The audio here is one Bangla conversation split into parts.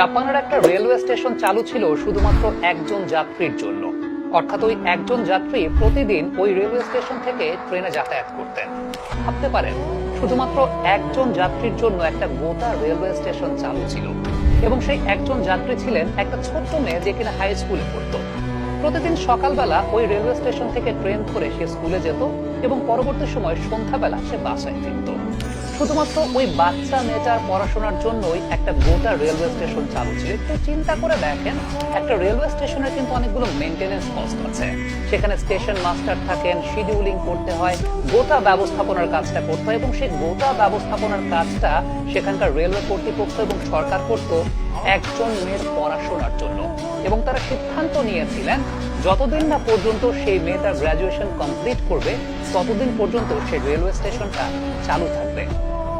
জাপানের একটা রেলওয়ে স্টেশন চালু ছিল শুধুমাত্র একজন যাত্রীর জন্য। অর্থাৎ ওই একজন যাত্রী প্রতিদিন ওই রেলওয়ে স্টেশন থেকে ট্রেনে যাতায়াত করতেন। ভাবতে পারেন, শুধুমাত্র একজন যাত্রীর জন্য একটা গোটা রেলওয়ে স্টেশন চালু ছিল এবং সেই একজন যাত্রী ছিলেন একটা ছোট্ট মেয়ে যে কিনা হাই স্কুলে পড়তো। প্রতিদিন সকালবেলা ওই রেলওয়ে স্টেশন থেকে ট্রেন ধরে সে স্কুলে যেত এবং পরবর্তী সময় সন্ধ্যাবেলা সে বাসায় ফিরত। শুধুমাত্র ওই বাচ্চা মেয়েটার পড়াশোনার জন্যই একটা গোটা রেলওয়ে স্টেশন চালু ছিল। একটু চিন্তা করে দেখেন, একটা রেলওয়ে স্টেশনের কিন্তু অনেকগুলো মেনটেনেন্স কস্ট আছে। সেখানে স্টেশন মাস্টার থাকেন শিডিউলিং করতে হয়, গোটা ব্যবস্থাপনার কাজটা করতে হয় এবং সেই গোটা ব্যবস্থাপনার কাজটা সেখানকার রেলওয়ে কর্তৃপক্ষ এবং সরকার করত একজন মেয়ের পড়াশোনার জন্য। এবং তারা সিদ্ধান্ত নিয়েছিলেন, যতদিন না পর্যন্ত সেই মেয়ে তার গ্রাজুয়েশন কমপ্লিট করবে, ততদিন পর্যন্ত সেই রেলওয়ে স্টেশনটা চালু থাকবে।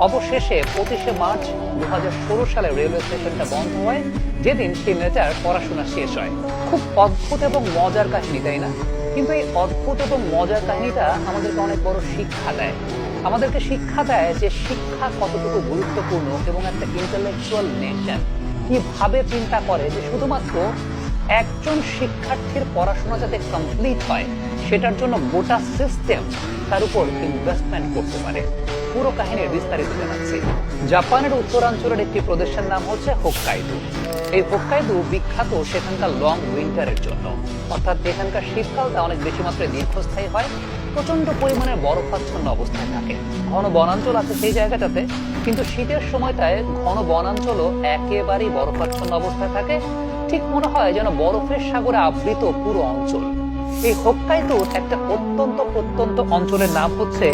অবশেষে পঁচিশে মার্চ দু হাজার ষোলো সালে রেলওয়ে স্টেশনটা বন্ধ হয়। যেদিন সেই মেয়েটার পড়াশোনা শেষ হয়। খুব অদ্ভুত এবং মজার কাহিনী, তাই না? কিন্তু এই অদ্ভুত এবং মজার কাহিনীটা আমাদেরকে অনেক বড় শিক্ষা দেয়। আমাদেরকে শিক্ষা দেয় যে শিক্ষা কতটুকু গুরুত্বপূর্ণ এবং একটা ইন্টেলেকচুয়াল নেশন কীভাবে চিন্তা করে যে শুধুমাত্র একজন শিক্ষার্থীর পড়াশোনা যাতে কমপ্লিট হয় সেটার জন্য গোটা সিস্টেম তার উপর ইনভেস্টমেন্ট করতে পারে। পুরো কাহিনীর বিস্তারিত জানাচ্ছি। জাপানের উত্তরাঞ্চলের একটি প্রদেশের নাম হচ্ছে হোক্কাইদু। এই হোক্কাইদু বিখ্যাত সেখানকার লং উইন্টারের জন্য। অর্থাৎ এখানকার শীতকালটা অনেক বেশি মাত্রায় দীর্ঘস্থায়ী হয় প্রচণ্ড পরিমাণে বরফাচ্ছন্ন অবস্থায় থাকে। ঘন বনাঞ্চল আছে সেই জায়গাটাতে, কিন্তু শীতের সময়টায় ঘন বনাঞ্চলও একেবারেই বরফাচ্ছন্ন অবস্থায় থাকে। ঠিক মনে হয় যেন বরফের সাগরে আবৃত পুরো অঞ্চল। এই হোক্কাইদোর একটা অত্যন্ত প্রত্যন্ত অঞ্চলের নাম হচ্ছে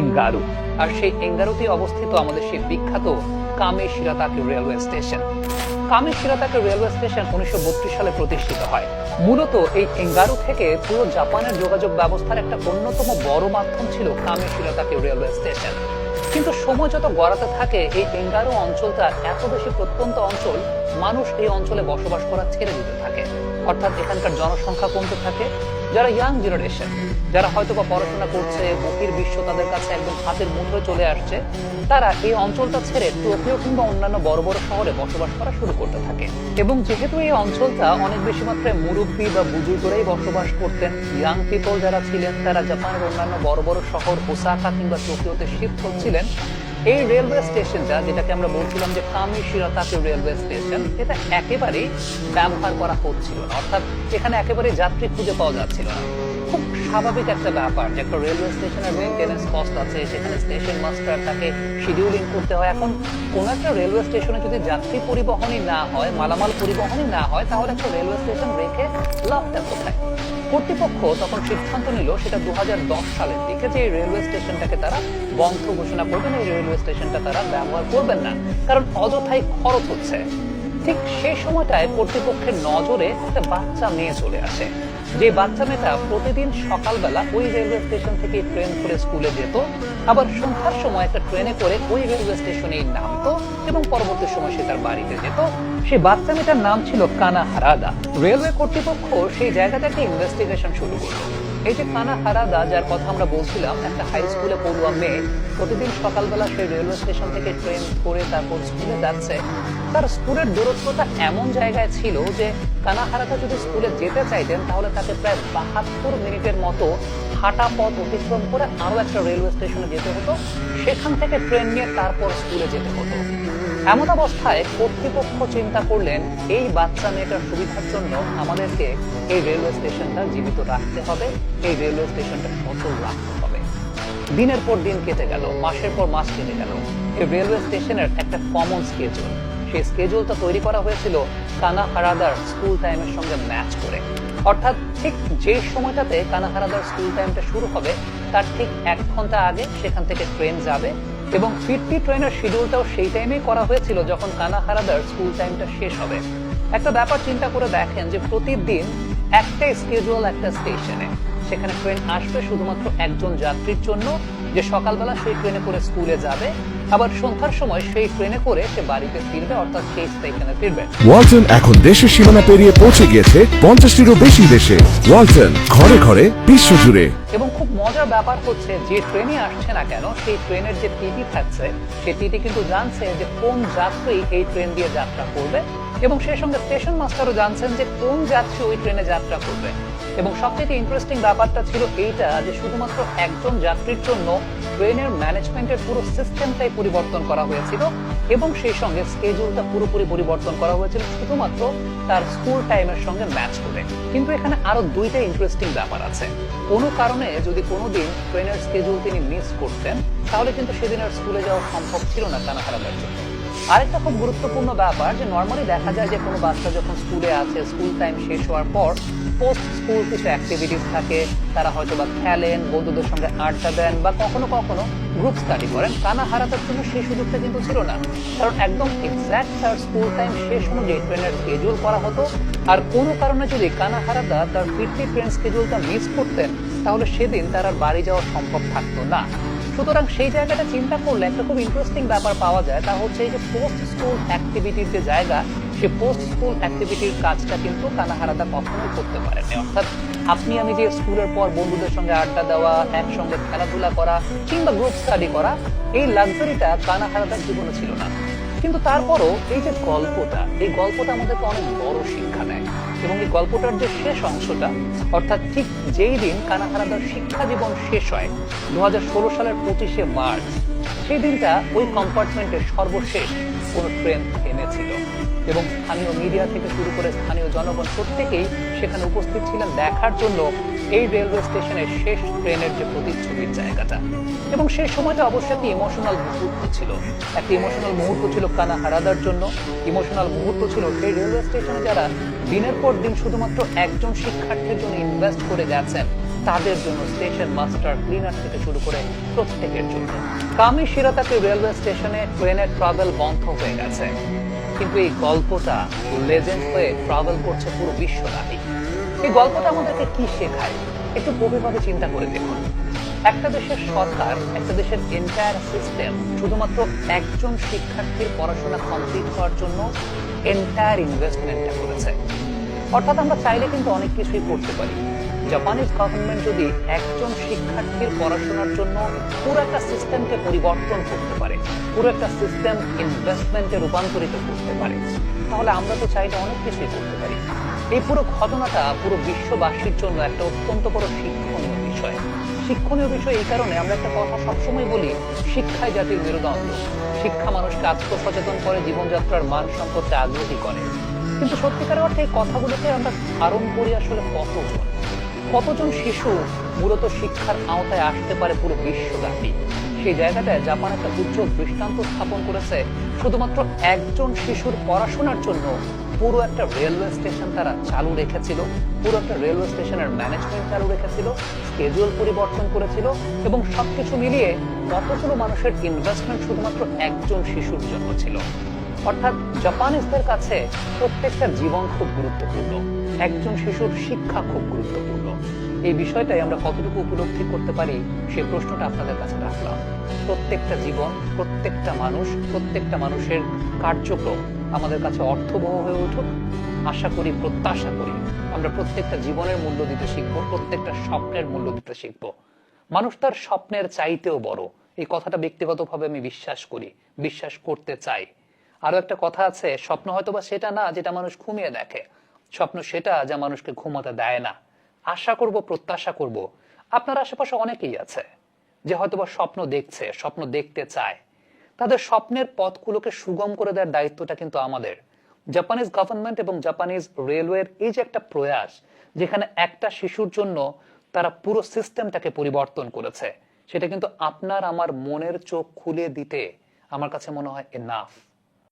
এঙ্গারু। আর সেই এঙ্গারুতে অবস্থিত আমাদের সেই বিখ্যাত কামে শিরাতাকে রেলওয়ে স্টেশন। কামে শিরাতাকে রেলওয়ে স্টেশন উনিশশো সালে প্রতিষ্ঠিত হয়। মূলত এই এঙ্গারু থেকে পুরো জাপানের যোগাযোগ ব্যবস্থার একটা অন্যতম বড় মাধ্যম ছিল কামে শিরাতাকে রেলওয়ে স্টেশন। কিন্তু সময় যত গড়াতে থাকে, এই এঙ্গারু অঞ্চলটা এত বেশি প্রত্যন্ত অঞ্চল, মানুষ এই অঞ্চলে বসবাস করা ছেড়ে দিতে থাকে। অর্থাৎ এখানকার জনসংখ্যা কমতে থাকে যারা ইয়াং জেনারেশন যারা হয়তো বা পড়াশোনা করছে বহির বিশ্ব তাদের কাছে একদম হাতের মুঠোয় চলে আসছে, তারা এই অঞ্চলটা ছেড়ে টোকিও কিংবা অন্যান্য বড় বড় শহরে বসবাস করা শুরু করতে থাকে। এবং যেহেতু এই অঞ্চলটা অনেক বেশি মাত্রায় মুরব্বী বা বুজুর্গরাই বসবাস করতেন ইয়াং পিপল যারা ছিলেন, তারা জাপানের অন্যান্য বড় বড় শহর, ওসাকা কিংবা টোকিওতে শিফট হচ্ছিলেন এই রেলওয়ে স্টেশনটা যেটাকে আমরা বলছিলাম যে কামি শিরাতাকে রেলওয়ে স্টেশন এটা একেবারেই ব্যবহার করা হচ্ছিল না। অর্থাৎ এখানে একেবারে যাত্রী খুঁজে পাওয়া যাচ্ছিল না। খুব স্বাভাবিক একটা ব্যাপার যে একটা রেলওয়ে স্টেশনের মেনটেন্যান্স কস্ট আছে, সেখানে স্টেশন মাস্টার তাকে শিডিউলিং করতে হয়। এখন কোনো একটা রেলওয়ে স্টেশনে যদি যাত্রী পরিবহনই না হয়, মালামাল পরিবহনই না হয়, তাহলে একটা রেলওয়ে স্টেশন রেখে লাভটা কোথায়? কর্তৃপক্ষ তখন সিদ্ধান্ত নিল সেটা দু সালের দিকে যে রেলওয়ে স্টেশনটাকে তারা বন্ধ ঘোষণা করবেন এই রেলওয়ে স্টেশনটা তারা ব্যবহার করবেন না। কারণ অযথাই খরচ হচ্ছে। ঠিক সেই সময়টায় কর্তৃপক্ষের নজরে একটা বাচ্চা মেয়ে চলে আসে। যে বাচ্চা মেয়েটা প্রতিদিন সকালবেলা ওই রেলওয়ে স্টেশন থেকে ট্রেন করে স্কুলে যেত। আবার সন্ধ্যার সময় একটা ট্রেনে করে ওই রেলওয়ে স্টেশনে নামতো এবং পরবর্তী সময় সে তার বাড়িতে যেত। সেই বাচ্চা মেয়েটার নাম ছিল কানা হারাদা রেলওয়ে কর্তৃপক্ষ সেই জায়গাটাকে ইনভেস্টিগেশন শুরু করল। এই যে কানা হারাদা যার কথা আমরা বলছিলাম, একটা হাই স্কুলে পড়ুয়া মেয়ে, প্রতিদিন সকালবেলা সেই রেলওয়ে স্টেশন থেকে ট্রেন করে তারপর স্কুলে যাচ্ছে। তার স্কুলের দূরত্বটা এমন জায়গায় ছিল যে কানা হারাদা যদি স্কুলে যেতে চাইতেন, তাহলে তাকে প্রায় বাহাত্তর মিনিটের মতো হাঁটা পথ অতিক্রম করে আরও একটা রেলওয়ে স্টেশনে যেতে হতো। সেখান থেকে ট্রেন নিয়ে তারপর স্কুলে যেতে হতো। এমন অবস্থায় কর্তৃপক্ষ চিন্তা করলেন, এই বাচ্চা মেয়েটার সুবিধার জন্য আমাদেরকে এই রেলওয়ে স্টেশনটা জীবিত রাখতে হবে, এই রেলওয়ে স্টেশনটা সচল রাখতে হবে। দিনের পর দিন কেটে গেল, মাসের পর মাস কেটে গেল। এই রেলওয়ে স্টেশনের একটা কমন স্কেজুল সেই স্কেজুলটা তৈরি করা হয়েছিল কানা হারাদার স্কুল টাইমের সঙ্গে ম্যাচ করে। অর্থাৎ ঠিক যে সময়টাতে কানাহারাদার স্কুল টাইমটা শুরু হবে, তার ঠিক এক ঘণ্টা আগে সেখান থেকে ট্রেন যাবে এবং ফিরতি ট্রেনের শিডিউলটাও সেই টাইমেই করা হয়েছিল যখন কানাহারাদার স্কুল টাইমটা শেষ হবে। একটা ব্যাপার চিন্তা করে দেখেন যে প্রতিদিন একটা স্কেজুয়াল একটা স্টেশনে সেখানে ট্রেন আসবে শুধুমাত্র একজন যাত্রীর জন্য যে সকালবেলা সেই ট্রেনে করে স্কুলে যাবে আবার সন্ধ্যার সময় সেই ট্রেনে করে সে বাড়িতে ফিরবে অর্থাৎ সেই স্টেশনে ফিরবে। ওয়ালটন এখন দেশের সীমানা পেরিয়ে পৌঁছে গিয়েছে পঞ্চাশটিরও বেশি দেশে। ওয়ালটন ঘরে ঘরে বিশ্ব জুড়ে। এবং খুব মজার ব্যাপার হচ্ছে যে ট্রেনে আসছে না কেন সেই ট্রেনের যে টিটি থাকছে সেই টিটি কিন্তু জানছে যে কোন যাত্রী এই ট্রেন দিয়ে যাত্রা করবে এবং সেই সঙ্গে স্টেশন মাস্টারও জানছেন যে কোন যাত্রী ওই ট্রেনে যাত্রা করবে। এবং সবচেয়ে ইন্টারেস্টিং ব্যাপারটা ছিল এইটা যে শুধুমাত্র একজন যাত্রীর জন্য ট্রেনের ম্যানেজমেন্টের পুরো সিস্টেমটাই পরিবর্তন করা হয়েছিল এবং সেই সঙ্গে স্কেজুলটা পুরোপুরি পরিবর্তন করা হয়েছিল শুধুমাত্র তার স্কুল টাইমের সঙ্গে ম্যাচ করে। কিন্তু এখানে আরও দুইটা ইন্টারেস্টিং ব্যাপার আছে। কোনো কারণে যদি কোনোদিন ট্রেনের স্কেজুল তিনি মিস করতেন, তাহলে কিন্তু সেদিন আর স্কুলে যাওয়া সম্ভব ছিল না কানাহারাদার জন্য। আরেকটা খুব গুরুত্বপূর্ণ ব্যাপার যে নর্মালি দেখা যায় যে কোনো বাচ্চা যখন স্কুলে আছে স্কুল টাইম শেষ হওয়ার পর পোস্ট স্কুল কিছু অ্যাক্টিভিটিস থাকে, তারা হয়তো বা খেলেন, বন্ধুদের সঙ্গে আড্ডা দেন বা কখনো কখনো গ্রুপ স্টাডি করেন। কানা হারাতার জন্য সেই সুযোগটা কিন্তু ছিল না। কারণ একদম এক্স্যাক্ট তার স্কুল টাইম শেষ অনুযায়ী ট্রেনের স্কেজুল করা হতো। আর কোনো কারণে যদি কানা হারাদা তার ফিরতি ট্রেন স্কেজুলটা মিস করতেন, তাহলে সেদিন তার আর বাড়ি যাওয়া সম্ভব থাকতো না। সুতরাং সেই জায়গাটা চিন্তা করলে একটা খুব ইন্টারেস্টিং ব্যাপার পাওয়া যায়। তা হচ্ছে এই যে পোস্ট স্কুল অ্যাক্টিভিটির যে জায়গা সে পোস্ট স্কুল অ্যাক্টিভিটির কাজটা কিন্তু কানাহারাদা কখনোই করতে পারেনি অর্থাৎ আপনি আমি যে স্কুলের পর বন্ধুদের সঙ্গে আড্ডা দেওয়া, একসঙ্গে খেলাধুলা করা, কিংবা গ্রুপ স্টাডি করা, এই লাক্সারিটা কানাহারাদার জীবনে ছিল না। কিন্তু তারপরও এই যে গল্পটা, এই গল্পটা আমাদেরকে অনেক বড় শিক্ষা দেয়। এবং এই গল্পটার যে শেষ অংশটা, অর্থাৎ ঠিক যেই দিন কানাহারাদার শিক্ষা জীবন শেষ হয় দু হাজার ষোলো সালের পঁচিশে মার্চ, সেই দিনটা ওই কম্পার্টমেন্টের সর্বশেষ কোনো ট্রেন থেমেছিল এবং স্থানীয় মিডিয়া থেকে শুরু করে স্থানীয় জনগণ প্রত্যেকেই সেখানে উপস্থিত ছিলেন দেখার জন্য এই রেলওয়ে স্টেশনের শেষ ট্রেনের যে প্রতিচ্ছবির জায়গাটা। এবং সেই সময়টা অবশ্যই একটি ইমোশনাল মুহূর্ত ছিল। একটি ইমোশনাল মুহূর্ত ছিল কানা হারাদার জন্য। ইমোশনাল মুহূর্ত ছিল সেই রেলওয়ে স্টেশনে যারা দিনের পর দিন শুধুমাত্র একজন শিক্ষার্থীর জন্য ইনভেস্ট করে গেছেন, তাদের জন্য স্টেশন মাস্টার ক্লিনার থেকে শুরু করে প্রত্যেকের জন্য। কামি শিরাতাকে রেলওয়ে স্টেশনে ট্রেনের ট্রাভেল বন্ধ হয়ে গেছে। কিন্তু এই গল্পটা লেজেন্ড হয়ে ট্রাভেল করছে পুরো বিশ্বব্যাপী। এই গল্পটা আমাদেরকে কি শেখায়? একটু গভীরভাবে চিন্তা করে দেখুন। একটা দেশের সরকার, একটা দেশের এন্টায়ার সিস্টেম শুধুমাত্র একজন শিক্ষার্থীর পড়াশোনা কমপ্লিট হওয়ার জন্য এন্টায়ার ইনভেস্টমেন্টটা করেছে। অর্থাৎ আমরা চাইলে কিন্তু অনেক কিছুই করতে পারি। জাপানিজ গভর্নমেন্ট যদি একজন শিক্ষার্থীর পড়াশোনার জন্য পুরো একটা সিস্টেমকে পরিবর্তন করতে পারে, পুরো একটা সিস্টেম ইনভেস্টমেন্টে রূপান্তরিত করতে পারে। তাহলে আমরা তো চাইলে অনেক কিছুই করতে পারি। এই পুরো ঘটনাটা পুরো বিশ্ববাসীর জন্য একটা অত্যন্ত বড় শিক্ষণীয় বিষয়। শিক্ষণীয় বিষয় এই কারণে আমরা একটা কথা সবসময় বলি শিক্ষায় জাতির মেরুদণ্ড। শিক্ষা মানুষকে আত্মসচেতন করে, জীবনযাত্রার মান সম্পর্কে আগ্রহী করে। কিন্তু সত্যিকার অর্থে এই কথাগুলোকে আমরা ধারণ করি আসলে কতজন? কতজন শিশু মূলত শিক্ষার আওতায় আসতে পারে পুরো বিশ্বব্যাপী? সেই জায়গাটায় জাপান একটা উজ্জ্বল দৃষ্টান্ত স্থাপন করেছে। শুধুমাত্র একজন শিশুর পড়াশোনার জন্য পুরো একটা রেলওয়ে স্টেশন তারা চালু রেখেছিল, পুরো একটা রেলওয়ে স্টেশনের ম্যানেজমেন্ট চালু রেখেছিল স্কেজুয়াল পরিবর্তন করেছিল এবং সব কিছু মিলিয়ে কতগুলো মানুষের ইনভেস্টমেন্ট শুধুমাত্র একজন শিশুর জন্য ছিল। অর্থাৎ জাপানিজদের কাছে প্রত্যেকটা জীবন খুব গুরুত্বপূর্ণ, একজন শিশুর শিক্ষা খুব গুরুত্বপূর্ণ। এই বিষয়টাই আমরা কতটুকু উপলব্ধি করতে পারি, সে প্রশ্নটা আপনাদের কাছে রাখলাম। প্রত্যেকটা জীবন, প্রত্যেকটা মানুষ, প্রত্যেকটা মানুষের কার্যক্রম আমাদের কাছে অর্থবহ হয়ে উঠুক। আশা করি, প্রত্যাশা করি, আমরা প্রত্যেকটা জীবনের মূল্য দিতে শিখব, প্রত্যেকটা স্বপ্নের মূল্য দিতে শিখব। মানুষ তার স্বপ্নের চাইতেও বড়। এই কথাটা ব্যক্তিগতভাবে আমি বিশ্বাস করি, বিশ্বাস করতে চাই। আরও একটা কথা আছে, স্বপ্ন হয়তো বা সেটা না, যেটা মানুষ ঘুমিয়ে দেখে। স্বপ্ন সেটা যা মানুষকে ঘুমাতে দেয় না। আশা করব, প্রত্যাশা করব। আপনার আশেপাশে অনেকেই আছে যে হয়তোবা স্বপ্ন দেখছে, স্বপ্ন দেখতে চায়। তাদের স্বপ্নের পথগুলোকে সুগম করে দেওয়ার দায়িত্বটা কিন্তু আমাদের। জাপানিজ গভর্নমেন্ট এবং জাপানিজ রেলওয়ের এই যে একটা প্রয়াস, যেখানে একটা শিশুর জন্য তারা পুরো সিস্টেমটাকে পরিবর্তন করেছে, সেটা কিন্তু আপনার আমার মনের চোখ খুলে দিতে আমার কাছে মনে হয় এনাফ